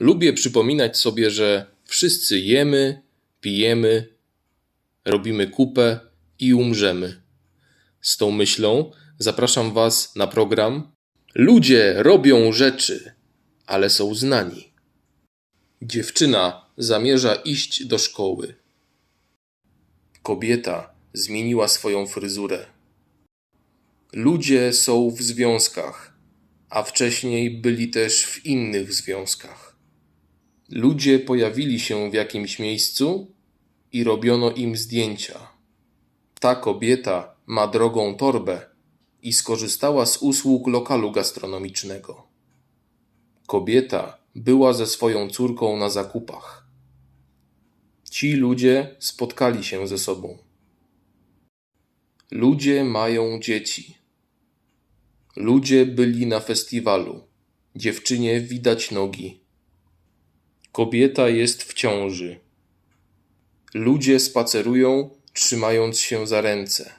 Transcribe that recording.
Lubię przypominać sobie, że wszyscy jemy, pijemy, robimy kupę i umrzemy. Z tą myślą zapraszam Was na program Ludzie robią rzeczy, ale są znani. Dziewczyna zamierza iść do szkoły. Kobieta zmieniła swoją fryzurę. Ludzie są w związkach, a wcześniej byli też w innych związkach. Ludzie pojawili się w jakimś miejscu i robiono im zdjęcia. Ta kobieta ma drogą torbę i skorzystała z usług lokalu gastronomicznego. Kobieta była ze swoją córką na zakupach. Ci ludzie spotkali się ze sobą. Ludzie mają dzieci. Ludzie byli na festiwalu. Dziewczynie widać nogi. Kobieta jest w ciąży. Ludzie spacerują, trzymając się za ręce.